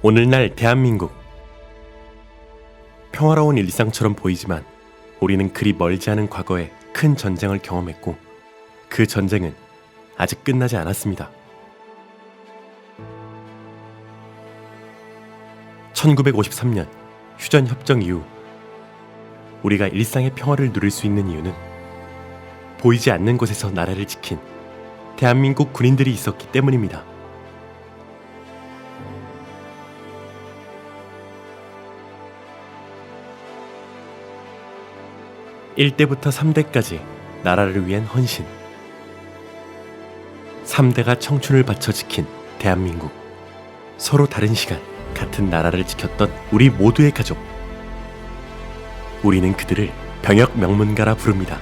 오늘날 대한민국 평화로운 일상처럼 보이지만 우리는 그리 멀지 않은 과거에 큰 전쟁을 경험했고 그 전쟁은 아직 끝나지 않았습니다. 1953년 휴전 협정 이후 우리가 일상의 평화를 누릴 수 있는 이유는 보이지 않는 곳에서 나라를 지킨 대한민국 군인들이 있었기 때문입니다. 일대부터 3대까지 나라를 위한 헌신. 3대가 청춘을 바쳐 지킨 대한민국. 서로 다른 시간, 같은 나라를 지켰던 우리 모두의 가족. 우리는 그들을 병역 명문가라 부릅니다.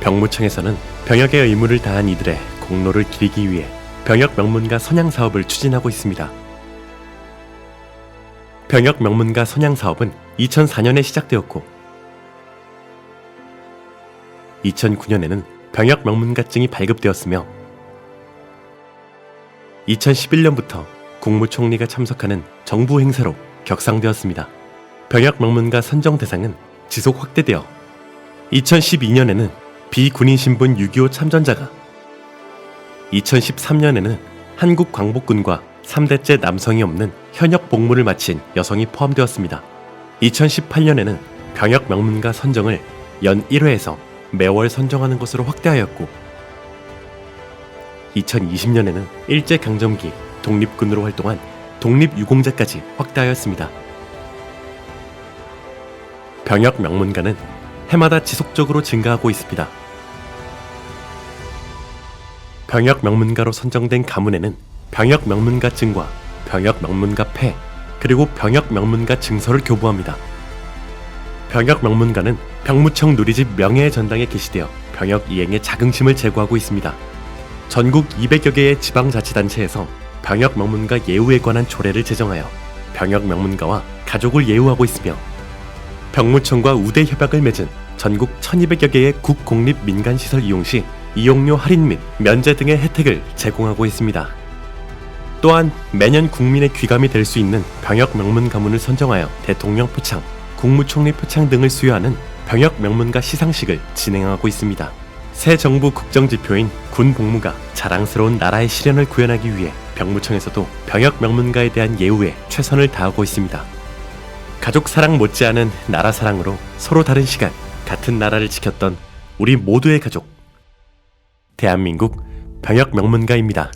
병무청에서는 병역의 의무를 다한 이들의 공로를 기리기 위해 병역 명문가 선양 사업을 추진하고 있습니다. 병역 명문가 선양 사업은 2004년에 시작되었고 2009년에는 병역 명문가증이 발급되었으며 2011년부터 국무총리가 참석하는 정부 행사로 격상되었습니다. 병역 명문가 선정 대상은 지속 확대되어 2012년에는 비군인 신분 6.25 참전자가 2013년에는 한국 광복군과 3대째 남성이 없는 현역 복무를 마친 여성이 포함되었습니다. 2018년에는 병역 명문가 선정을 연 1회에서 매월 선정하는 것으로 확대하였고 2020년에는 일제강점기 독립군으로 활동한 독립유공자까지 확대하였습니다. 병역 명문가는 해마다 지속적으로 증가하고 있습니다. 병역 명문가로 선정된 가문에는 병역 명문가증과 병역 명문가패 그리고 병역 명문가 증서를 교부합니다. 병역 명문가는 병무청 누리집 명예의 전당에 게시되어 병역 이행에 자긍심을 제고하고 있습니다. 전국 200여 개의 지방자치단체에서 병역 명문가 예우에 관한 조례를 제정하여 병역 명문가와 가족을 예우하고 있으며 병무청과 우대 협약을 맺은 전국 1200여 개의 국공립 민간시설 이용 시 이용료 할인 및 면제 등의 혜택을 제공하고 있습니다. 또한 매년 국민의 귀감이 될 수 있는 병역 명문 가문을 선정하여 대통령 표창, 국무총리 표창 등을 수여하는 병역 명문가 시상식을 진행하고 있습니다. 새 정부 국정지표인 군 복무가 자랑스러운 나라의 실현을 구현하기 위해 병무청에서도 병역 명문가에 대한 예우에 최선을 다하고 있습니다. 가족 사랑 못지않은 나라 사랑으로 서로 다른 시간, 같은 나라를 지켰던 우리 모두의 가족. 대한민국 병역 명문가입니다.